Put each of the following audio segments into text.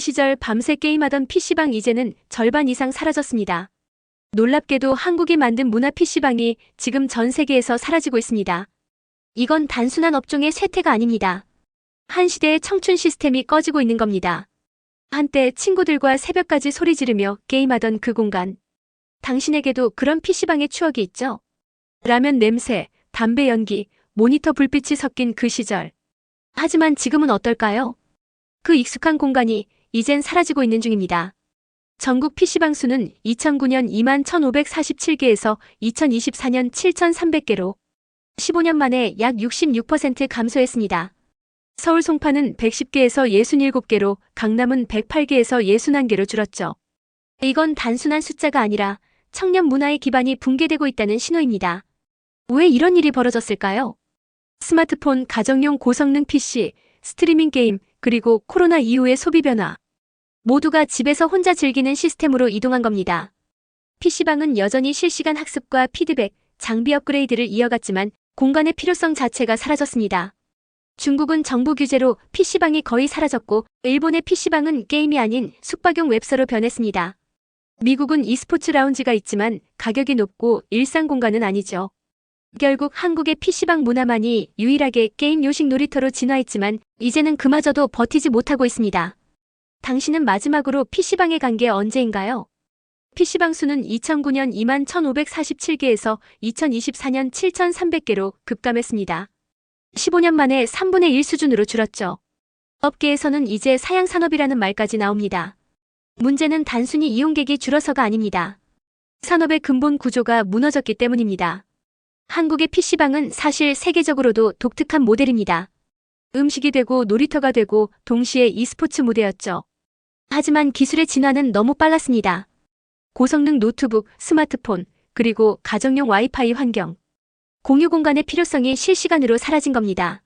시절 밤새 게임하던 PC방 이제는 절반 이상 사라졌습니다. 놀랍게도 한국이 만든 문화 PC방이 지금 전 세계에서 사라지고 있습니다. 이건 단순한 업종의 쇠퇴가 아닙니다. 한 시대의 청춘 시스템이 꺼지고 있는 겁니다. 한때 친구들과 새벽까지 소리 지르며 게임하던 그 공간. 당신에게도 그런 PC방의 추억이 있죠? 라면 냄새, 담배 연기, 모니터 불빛이 섞인 그 시절. 하지만 지금은 어떨까요? 그 익숙한 공간이 이젠 사라지고 있는 중입니다. 전국 PC방 수는 2009년 2만 1,547개에서 2024년 7,300개로 15년 만에 약 66% 감소했습니다. 서울 송파는 110개에서 67개로 강남은 108개에서 61개로 줄었죠. 이건 단순한 숫자가 아니라 청년 문화의 기반이 붕괴되고 있다는 신호입니다. 왜 이런 일이 벌어졌을까요? 스마트폰, 가정용 고성능 PC, 스트리밍 게임, 그리고 코로나 이후의 소비 변화. 모두가 집에서 혼자 즐기는 시스템으로 이동한 겁니다. PC방은 여전히 실시간 학습과 피드백, 장비 업그레이드를 이어갔지만 공간의 필요성 자체가 사라졌습니다. 중국은 정부 규제로 PC방이 거의 사라졌고 일본의 PC방은 게임이 아닌 숙박용 웹서로 변했습니다. 미국은 e스포츠 라운지가 있지만 가격이 높고 일상 공간은 아니죠. 결국 한국의 PC방 문화만이 유일하게 게임 요식 놀이터로 진화했지만 이제는 그마저도 버티지 못하고 있습니다. 당신은 마지막으로 PC방에 간 게 언제인가요? PC방 수는 2009년 2만 1,547개에서 2024년 7,300개로 급감했습니다. 15년 만에 3분의 1 수준으로 줄었죠. 업계에서는 이제 사양산업이라는 말까지 나옵니다. 문제는 단순히 이용객이 줄어서가 아닙니다. 산업의 근본 구조가 무너졌기 때문입니다. 한국의 PC방은 사실 세계적으로도 독특한 모델입니다. 음식이 되고 놀이터가 되고 동시에 e스포츠 무대였죠. 하지만 기술의 진화는 너무 빨랐습니다. 고성능 노트북, 스마트폰, 그리고 가정용 와이파이 환경. 공유 공간의 필요성이 실시간으로 사라진 겁니다.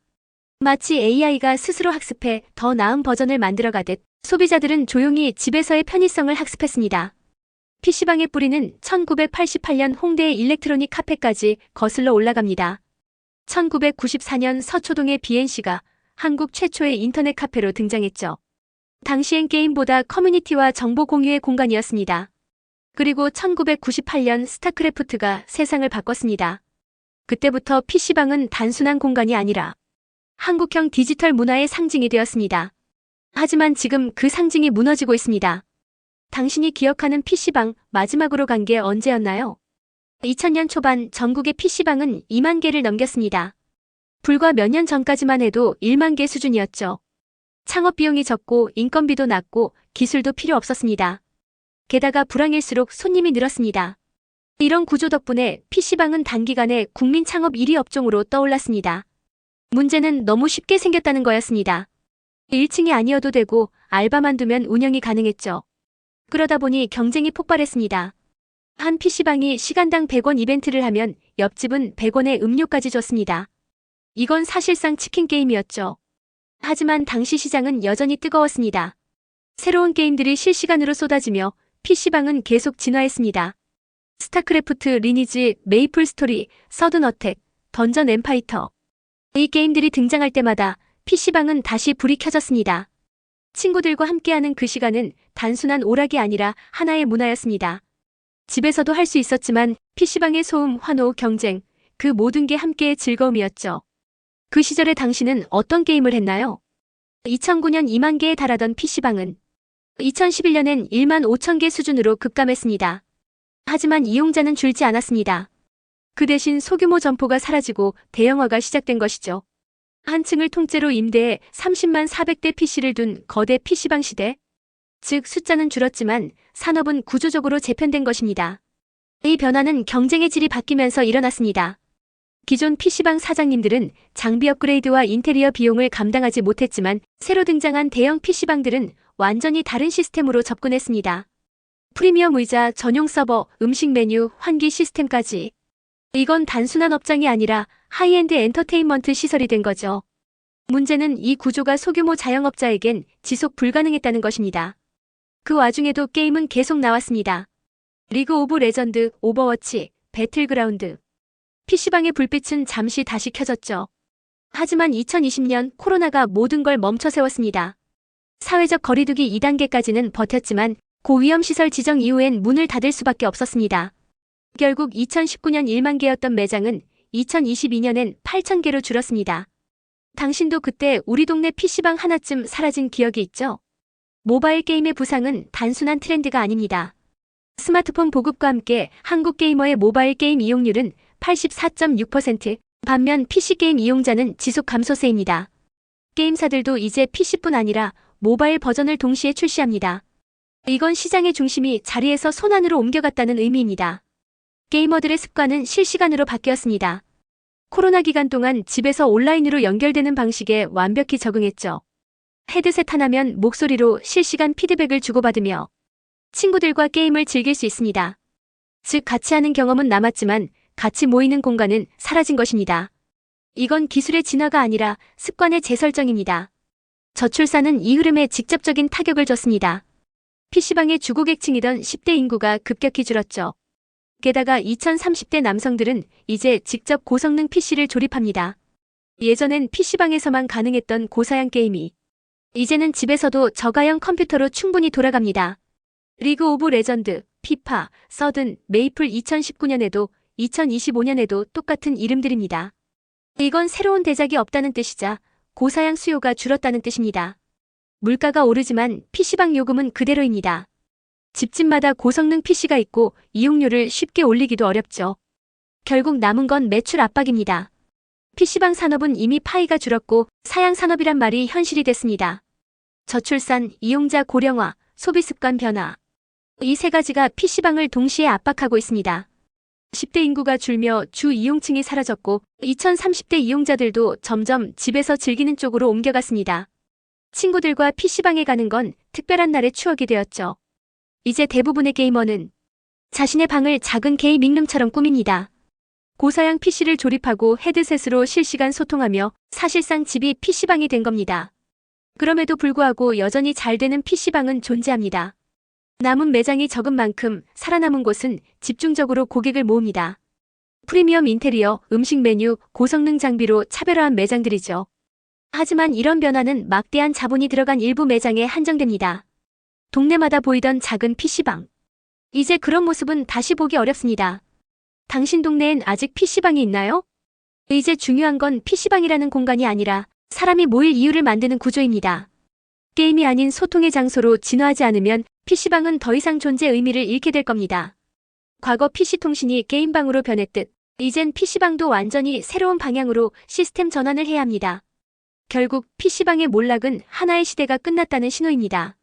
마치 AI가 스스로 학습해 더 나은 버전을 만들어가듯 소비자들은 조용히 집에서의 편의성을 학습했습니다. PC방의 뿌리는 1988년 홍대의 일렉트로닉 카페까지 거슬러 올라갑니다. 1994년 서초동의 BNC가 한국 최초의 인터넷 카페로 등장했죠. 당시엔 게임보다 커뮤니티와 정보 공유의 공간이었습니다. 그리고 1998년 스타크래프트가 세상을 바꿨습니다. 그때부터 PC방은 단순한 공간이 아니라 한국형 디지털 문화의 상징이 되었습니다. 하지만 지금 그 상징이 무너지고 있습니다. 당신이 기억하는 PC방 마지막으로 간 게 언제였나요? 2000년 초반 전국의 PC방은 2만 개를 넘겼습니다. 불과 몇 년 전까지만 해도 1만 개 수준이었죠. 창업 비용이 적고 인건비도 낮고 기술도 필요 없었습니다. 게다가 불황일수록 손님이 늘었습니다. 이런 구조 덕분에 PC방은 단기간에 국민 창업 1위 업종으로 떠올랐습니다. 문제는 너무 쉽게 생겼다는 거였습니다. 1층이 아니어도 되고 알바만 두면 운영이 가능했죠. 그러다 보니 경쟁이 폭발했습니다. 한 PC방이 시간당 100원 이벤트를 하면 옆집은 100원의 음료까지 줬습니다. 이건 사실상 치킨 게임이었죠. 하지만 당시 시장은 여전히 뜨거웠습니다. 새로운 게임들이 실시간으로 쏟아지며 PC방은 계속 진화했습니다. 스타크래프트, 리니지, 메이플 스토리, 서든 어택, 던전 엠파이터. 이 게임들이 등장할 때마다 PC방은 다시 불이 켜졌습니다. 친구들과 함께하는 그 시간은 단순한 오락이 아니라 하나의 문화였습니다. 집에서도 할 수 있었지만 PC방의 소음, 환호, 경쟁, 그 모든 게 함께의 즐거움이었죠. 그 시절에 당신은 어떤 게임을 했나요? 2009년 2만 개에 달하던 PC방은 2011년엔 1만 5천 개 수준으로 급감했습니다. 하지만 이용자는 줄지 않았습니다. 그 대신 소규모 점포가 사라지고 대형화가 시작된 것이죠. 한 층을 통째로 임대해 30만 400대 PC를 둔 거대 PC방 시대. 즉 숫자는 줄었지만 산업은 구조적으로 재편된 것입니다. 이 변화는 경쟁의 질이 바뀌면서 일어났습니다. 기존 PC방 사장님들은 장비 업그레이드와 인테리어 비용을 감당하지 못했지만 새로 등장한 대형 PC방들은 완전히 다른 시스템으로 접근했습니다. 프리미엄 의자, 전용 서버, 음식 메뉴, 환기 시스템까지. 이건 단순한 업장이 아니라 하이엔드 엔터테인먼트 시설이 된 거죠. 문제는 이 구조가 소규모 자영업자에겐 지속 불가능했다는 것입니다. 그 와중에도 게임은 계속 나왔습니다. 리그 오브 레전드, 오버워치, 배틀그라운드. PC방의 불빛은 잠시 다시 켜졌죠. 하지만 2020년 코로나가 모든 걸 멈춰 세웠습니다. 사회적 거리두기 2단계까지는 버텼지만 고위험시설 지정 이후엔 문을 닫을 수밖에 없었습니다. 결국 2019년 1만 개였던 매장은 2022년엔 8천 개로 줄었습니다. 당신도 그때 우리 동네 PC방 하나쯤 사라진 기억이 있죠? 모바일 게임의 부상은 단순한 트렌드가 아닙니다. 스마트폰 보급과 함께 한국 게이머의 모바일 게임 이용률은 84.6%, 반면 PC게임 이용자는 지속 감소세입니다. 게임사들도 이제 PC뿐 아니라 모바일 버전을 동시에 출시합니다. 이건 시장의 중심이 자리에서 손안으로 옮겨갔다는 의미입니다. 게이머들의 습관은 실시간으로 바뀌었습니다. 코로나 기간 동안 집에서 온라인으로 연결되는 방식에 완벽히 적응했죠. 헤드셋 하나면 목소리로 실시간 피드백을 주고받으며 친구들과 게임을 즐길 수 있습니다. 즉, 같이 하는 경험은 남았지만 같이 모이는 공간은 사라진 것입니다. 이건 기술의 진화가 아니라 습관의 재설정입니다. 저출산은 이 흐름에 직접적인 타격을 줬습니다. PC방의 주고객층이던 10대 인구가 급격히 줄었죠. 게다가 2030대 남성들은 이제 직접 고성능 PC를 조립합니다. 예전엔 PC방에서만 가능했던 고사양 게임이 이제는 집에서도 저가형 컴퓨터로 충분히 돌아갑니다. 리그 오브 레전드, 피파, 서든, 메이플 2019년에도 2025년에도 똑같은 이름들입니다. 이건 새로운 대작이 없다는 뜻이자 고사양 수요가 줄었다는 뜻입니다. 물가가 오르지만 PC방 요금은 그대로입니다. 집집마다 고성능 PC가 있고 이용료를 쉽게 올리기도 어렵죠. 결국 남은 건 매출 압박입니다. PC방 산업은 이미 파이가 줄었고 사양 산업이란 말이 현실이 됐습니다. 저출산, 이용자 고령화, 소비 습관 변화. 이 세 가지가 PC방을 동시에 압박하고 있습니다. 10대 인구가 줄며 주 이용층이 사라졌고 2030대 이용자들도 점점 집에서 즐기는 쪽으로 옮겨갔습니다. 친구들과 PC방에 가는 건 특별한 날의 추억이 되었죠. 이제 대부분의 게이머는 자신의 방을 작은 게임 밍룸처럼 꾸밉니다. 고사양 PC를 조립하고 헤드셋으로 실시간 소통하며 사실상 집이 PC방이 된 겁니다. 그럼에도 불구하고 여전히 잘 되는 PC방은 존재합니다. 남은 매장이 적은 만큼 살아남은 곳은 집중적으로 고객을 모읍니다. 프리미엄 인테리어, 음식 메뉴, 고성능 장비로 차별화한 매장들이죠. 하지만 이런 변화는 막대한 자본이 들어간 일부 매장에 한정됩니다. 동네마다 보이던 작은 PC방. 이제 그런 모습은 다시 보기 어렵습니다. 당신 동네엔 아직 PC방이 있나요? 이제 중요한 건 PC방이라는 공간이 아니라 사람이 모일 이유를 만드는 구조입니다. 게임이 아닌 소통의 장소로 진화하지 않으면 PC방은 더 이상 존재 의미를 잃게 될 겁니다. 과거 PC통신이 게임방으로 변했듯 이젠 PC방도 완전히 새로운 방향으로 시스템 전환을 해야 합니다. 결국 PC방의 몰락은 하나의 시대가 끝났다는 신호입니다.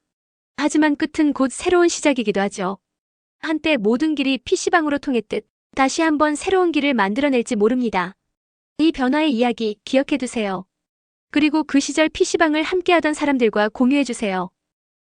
하지만 끝은 곧 새로운 시작이기도 하죠. 한때 모든 길이 PC방으로 통했듯 다시 한번 새로운 길을 만들어낼지 모릅니다. 이 변화의 이야기 기억해두세요. 그리고 그 시절 PC방을 함께하던 사람들과 공유해주세요.